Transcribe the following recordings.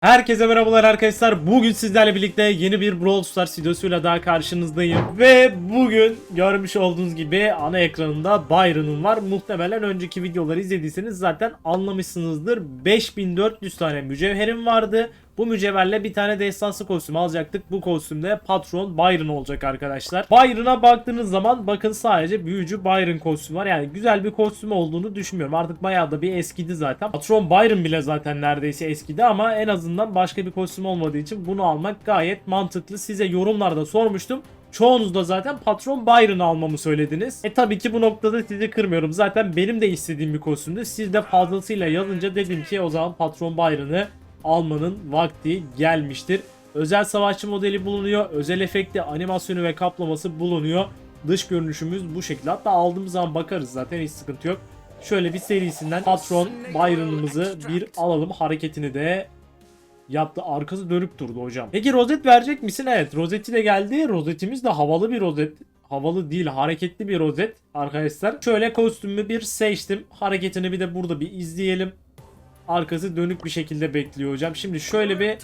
Herkese merhabalar arkadaşlar. Bugün sizlerle birlikte yeni bir Brawl Stars videosuyla daha karşınızdayım. Ve bugün görmüş olduğunuz gibi ana ekranında Byron'un var. Muhtemelen önceki videoları izlediyseniz zaten anlamışsınızdır. 5400 tane mücevherim vardı. Bu mücevherle bir tane destansı kostüm alacaktık. Bu kostümde patron Byron olacak arkadaşlar. Byron'a baktığınız zaman bakın sadece büyücü Byron kostümü var. Yani güzel bir kostüm olduğunu düşünmüyorum. Artık bayağı da bir eskidi zaten. Patron Byron bile zaten neredeyse eskidi ama en azından başka bir kostüm olmadığı için bunu almak gayet mantıklı. Size yorumlarda sormuştum. Çoğunuz da zaten patron Byron'ı almamı söylediniz. E tabii ki bu noktada sizi kırmıyorum. Zaten benim de istediğim bir kostümdü. Siz de fazlasıyla yazınca dedim ki o zaman patron Byron'ı almanın vakti gelmiştir. Özel savaşçı modeli bulunuyor. Özel efekti, animasyonu ve kaplaması bulunuyor. Dış görünüşümüz bu şekilde. Hatta aldığımız zaman bakarız zaten hiç sıkıntı yok. Şöyle bir serisinden patron Byron'ımızı bir alalım. Hareketini de yaptı. Arkası dönük durdu hocam. Peki rozet verecek misin? Evet rozeti de geldi. Rozetimiz de havalı bir rozet. Havalı değil hareketli bir rozet arkadaşlar. Şöyle kostümü bir seçtim. Hareketini bir de burada bir izleyelim. Arkası dönük bir şekilde bekliyor hocam. Şimdi şöyle bir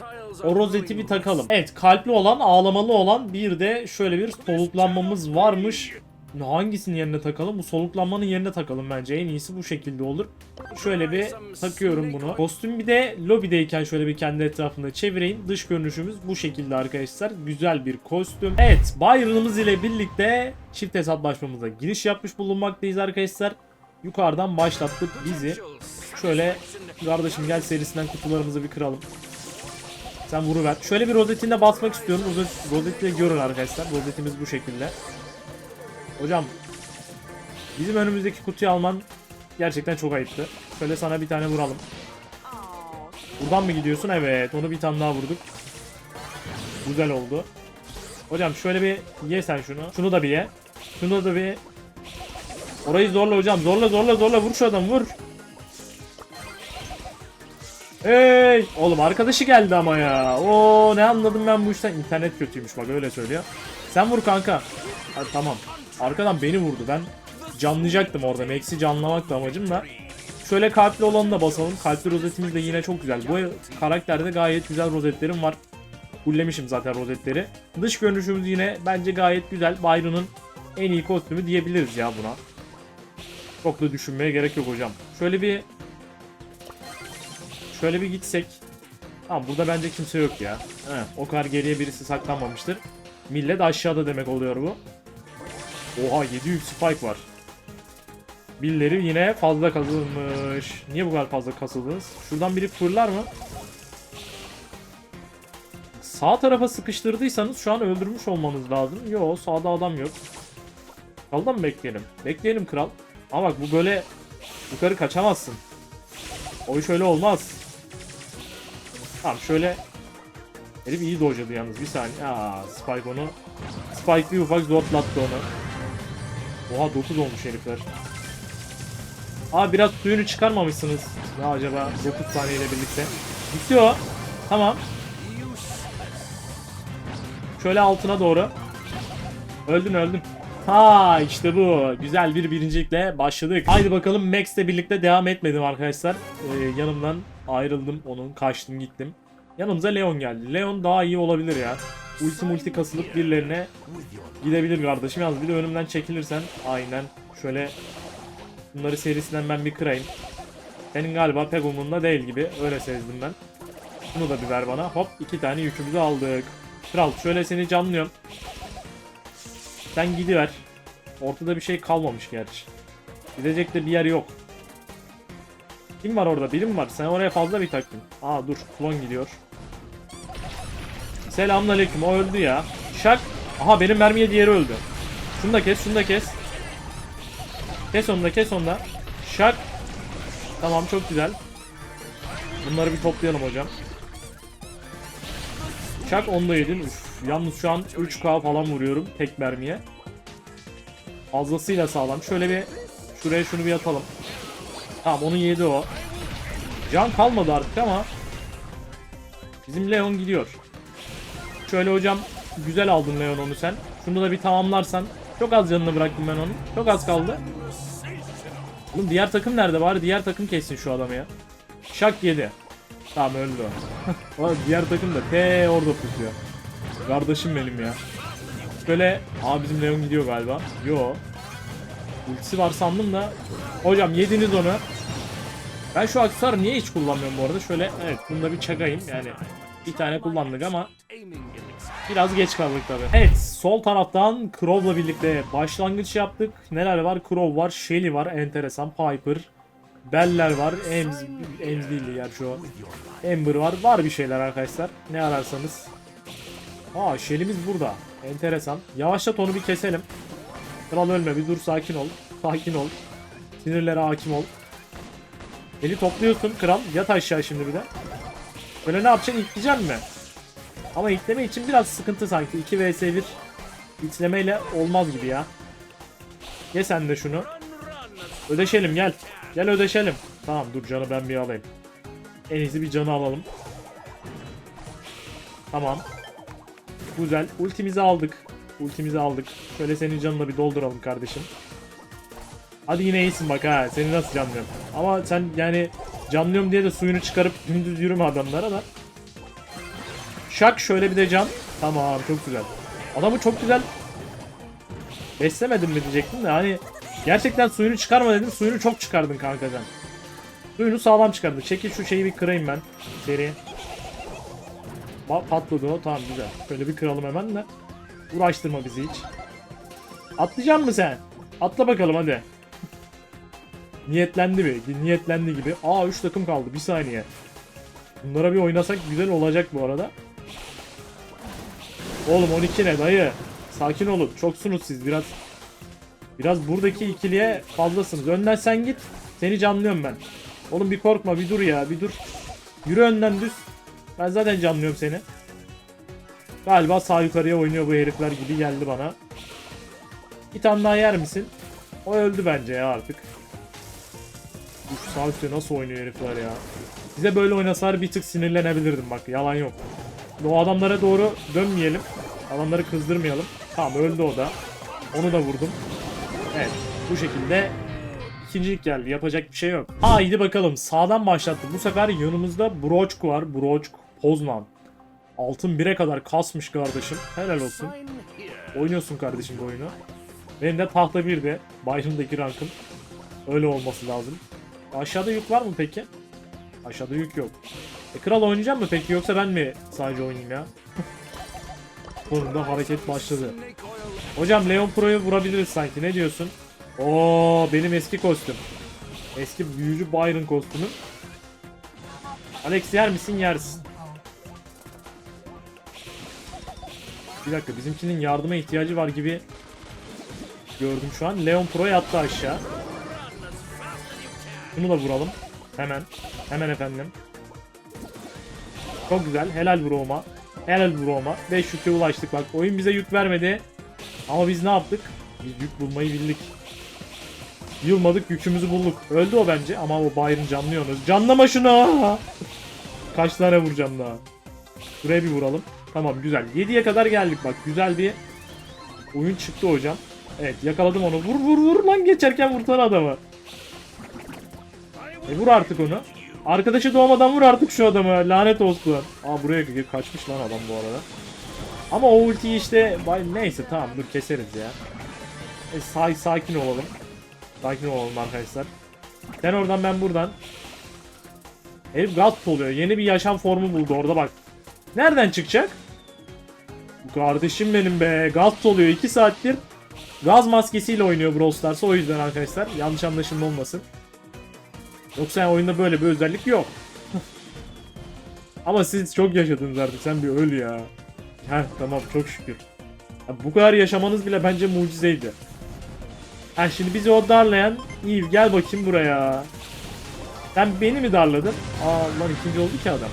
o rozeti bir takalım. Evet kalpli olan ağlamalı olan bir de şöyle bir soluklanmamız varmış. Hangisinin yerine takalım? Bu soluklanmanın yerine takalım bence. En iyisi bu şekilde olur. Şöyle bir takıyorum bunu. Kostüm bir de lobideyken şöyle bir kendi etrafında çevireyim. Dış görünüşümüz bu şekilde arkadaşlar. Güzel bir kostüm. Evet Byron'ımız ile birlikte çift hesaplaşmamıza giriş yapmış bulunmaktayız arkadaşlar. Yukarıdan başlattık bizi. Şöyle kardeşim gel serisinden kutularımızı bir kıralım. Sen vuruver. Şöyle bir rozetinde basmak istiyorum. Rozet, rozeti de görün arkadaşlar. Rozetimiz bu şekilde. Hocam bizim önümüzdeki kutuyu alman gerçekten çok ayıptı. Şöyle sana bir tane vuralım. Buradan mı gidiyorsun? Evet. Onu bir tane daha vurduk. Güzel oldu. Hocam şöyle bir ye sen şunu. Şunu da bir ye. Şunu da bir Orayı zorla hocam. Zorla zorla zorla vur şu adam vur. Hey! Oğlum arkadaşı geldi ama ya. Oo ne anladım ben bu işten. İnternet kötüymüş bak öyle söylüyor. Sen vur kanka. Ha, tamam. Arkadan beni vurdu. Ben canlayacaktım orada. Max'i canlamak da amacım da. Şöyle kalpli olanı da basalım. Kalpli rozetimiz de yine çok güzel. Bu karakterde gayet güzel rozetlerim var. Fullemişim zaten rozetleri. Dış görünüşümüz yine bence gayet güzel. Byron'un en iyi kostümü diyebiliriz ya buna. Çok da düşünmeye gerek yok hocam. Şöyle bir Şöyle bir gitsek. Tamam burada bence kimse yok ya. He, o kadar geriye birisi saklanmamıştır. Millet aşağıda demek oluyor bu. Oha 700 spike var. Birileri yine fazla kasılmış. Niye bu kadar fazla kasıldınız? Şuradan biri fırlar mı? Sağ tarafa sıkıştırdıysanız şu an öldürmüş olmanız lazım. Yo sağda adam yok. Kaldan mı bekleyelim? Bekleyelim kral. Ama bak bu böyle yukarı kaçamazsın. O iş öyle olmaz. Tamam şöyle Herif iyi dojladı yalnız bir saniye. Aa Spike onu Spike bir ufak zortlattı onu. Oha 9 olmuş herifler. Aa biraz suyunu çıkarmamışsınız. Ya acaba 9 saniyeyle birlikte. Bitti o. Tamam. Şöyle altına doğru. Öldün öldün. Ha işte bu. Güzel bir birincilikle başladık. Haydi bakalım Max'le birlikte devam etmedim arkadaşlar. Ee, yanımdan ayrıldım onun. Kaçtım gittim. Yanımıza Leon geldi. Leon daha iyi olabilir ya. Ulti multi kasılıp birilerine gidebilir kardeşim. Yalnız bir de önümden çekilirsen aynen. Şöyle bunları serisinden ben bir kırayım. Senin galiba pek umurunda değil gibi. Öyle sezdim ben. Bunu da bir ver bana. Hop iki tane yükümüzü aldık. Kral şöyle seni canlıyorum. Sen gidiver. Ortada bir şey kalmamış gerçi. Gidecek de bir yer yok. Kim var orada? Biri mi var? Sen oraya fazla bir taktın. Aa dur. Klon gidiyor. Selamünaleyküm. O öldü ya. Şak. Aha benim mermiye diğeri öldü. Şunu da kes. Şunu da kes. Kes onu da kes onu da. Şak. Tamam çok güzel. Bunları bir toplayalım hocam. Şak onu da yedin. Üf, yalnız şu an 3K falan vuruyorum tek mermiye. Fazlasıyla sağlam. Şöyle bir şuraya şunu bir atalım. Tamam onu yedi o. Can kalmadı artık ama bizim Leon gidiyor. Şöyle hocam güzel aldın Leon onu sen. Şunu da bir tamamlarsan. Çok az canını bıraktım ben onu. Çok az kaldı. Oğlum diğer takım nerede? Bari diğer takım kessin şu adamı ya. Şak yedi. Tamam öldü o. Diğer takım da T orada pusuyor. Kardeşim benim ya. Böyle aa bizim Leon gidiyor galiba. Yo. Ultisi var sandım da. Hocam yediniz onu. Ben şu aksesuarı niye hiç kullanmıyorum bu arada? Şöyle evet bunda bir çakayım yani. Bir tane kullandık ama biraz geç kaldık tabi. Evet sol taraftan Crow'la birlikte başlangıç yaptık. Neler var? Crow var, Shelly var, enteresan, Piper, Beller var, Ems, Ems değil gerçi o. Ember var, var bir şeyler arkadaşlar. Ne ararsanız. Aa Shelly'miz burada. Enteresan. Yavaşlat onu bir keselim. Kral ölme bir dur sakin ol. Sakin ol. Sinirlere hakim ol. Eli topluyorsun kral. Yat aşağı şimdi bir de. Böyle ne yapacaksın? İtleyeceksin mi? Ama itleme için biraz sıkıntı sanki. 2 vs 1 itlemeyle olmaz gibi ya. Ye sen de şunu. Ödeşelim gel. Gel ödeşelim. Tamam dur canı ben bir alayım. En iyisi bir canı alalım. Tamam. Güzel. Ultimizi aldık. Ultimizi aldık. Şöyle senin canını bir dolduralım kardeşim. Hadi yine iyisin bak ha. Seni nasıl canlıyorum. Ama sen yani canlıyorum diye de suyunu çıkarıp dümdüz yürüme adamlara da. Şak şöyle bir de can. Tamam çok güzel. Adamı çok güzel beslemedim mi diyecektim de hani gerçekten suyunu çıkarma dedim. Suyunu çok çıkardın kanka sen. Suyunu sağlam çıkardın. Çekil şu şeyi bir kırayım ben. Seri. Ba- Patladı o tamam güzel. Şöyle bir kıralım hemen de. Uğraştırma bizi hiç. Atlayacak mı sen? Atla bakalım hadi. Niyetlendi mi? Niyetlendi gibi. Aa 3 takım kaldı. Bir saniye. Bunlara bir oynasak güzel olacak bu arada. Oğlum 12 ne dayı? Sakin olun. Çoksunuz siz biraz. Biraz buradaki ikiliye fazlasınız. Önden sen git. Seni canlıyorum ben. Oğlum bir korkma bir dur ya bir dur. Yürü önden düz. Ben zaten canlıyorum seni. Galiba sağ yukarıya oynuyor bu herifler gibi geldi bana. Bir tane daha yer misin? O öldü bence ya artık. Üf, sağ üstte nasıl oynuyor herifler ya. Bize böyle oynasalar bir tık sinirlenebilirdim bak yalan yok. O adamlara doğru dönmeyelim. Adamları kızdırmayalım. Tamam öldü o da. Onu da vurdum. Evet bu şekilde ikincilik geldi. Yapacak bir şey yok. Haydi bakalım sağdan başlattı. Bu sefer yanımızda Broçku var. Broçku Poznan. Altın 1'e kadar kasmış kardeşim. Helal olsun. Oynuyorsun kardeşim bu oyunu. Benim de tahta 1'de. Byron'daki rankım. Öyle olması lazım. Aşağıda yük var mı peki? Aşağıda yük yok. E kral oynayacak mı peki yoksa ben mi sadece oynayayım ya? Sonunda hareket başladı. Hocam Leon Pro'yu vurabiliriz sanki ne diyorsun? Oo benim eski kostüm. Eski büyücü Byron kostümü. Alex yer misin? Yersin. Bir dakika bizimkinin yardıma ihtiyacı var gibi gördüm şu an. Leon Pro yattı aşağı. Bunu da vuralım. Hemen. Hemen efendim. Çok güzel. Helal Vroma. Helal Vroma. 5 yüke ulaştık bak. Oyun bize yük vermedi. Ama biz ne yaptık? Biz yük bulmayı bildik. Yılmadık yükümüzü bulduk. Öldü o bence ama o Byron canlıyorsunuz. Canlama şunu. Kaç tane vuracağım daha. Şuraya bir vuralım. Tamam güzel. 7'ye kadar geldik bak. Güzel bir oyun çıktı hocam. Evet yakaladım onu. Vur vur vur lan geçerken vursana adamı. E vur artık onu. Arkadaşı doğmadan vur artık şu adamı. Lanet olsun. Aa buraya kaçmış lan adam bu arada. Ama o ultiyi işte neyse tamam dur keseriz ya. E, say sakin olalım. Sakin olalım arkadaşlar. Sen oradan ben buradan. Herif Gast oluyor. Yeni bir yaşam formu buldu orada bak. Nereden çıkacak? Kardeşim benim be. Gast oluyor 2 saattir. Gaz maskesiyle oynuyor Brawl Stars o yüzden arkadaşlar. Yanlış anlaşılma olmasın. Yoksa yani oyunda böyle bir özellik yok. Ama siz çok yaşadınız artık. Sen bir öl ya. Heh tamam çok şükür. Ya bu kadar yaşamanız bile bence mucizeydi. Ha şimdi bizi o darlayan Eve gel bakayım buraya. Sen beni mi darladın? Aa lan ikinci oldu ki adam.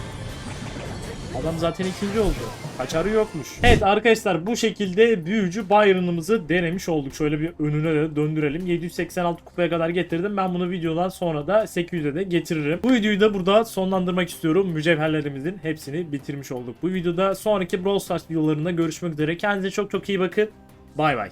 Adam zaten ikinci oldu. Kaçarı yokmuş. Evet arkadaşlar bu şekilde büyücü Byron'ımızı denemiş olduk. Şöyle bir önüne de döndürelim. 786 kupaya kadar getirdim. Ben bunu videodan sonra da 800'e de getiririm. Bu videoyu da burada sonlandırmak istiyorum. Mücevherlerimizin hepsini bitirmiş olduk. Bu videoda sonraki Brawl Stars videolarında görüşmek üzere. Kendinize çok çok iyi bakın. Bay bay.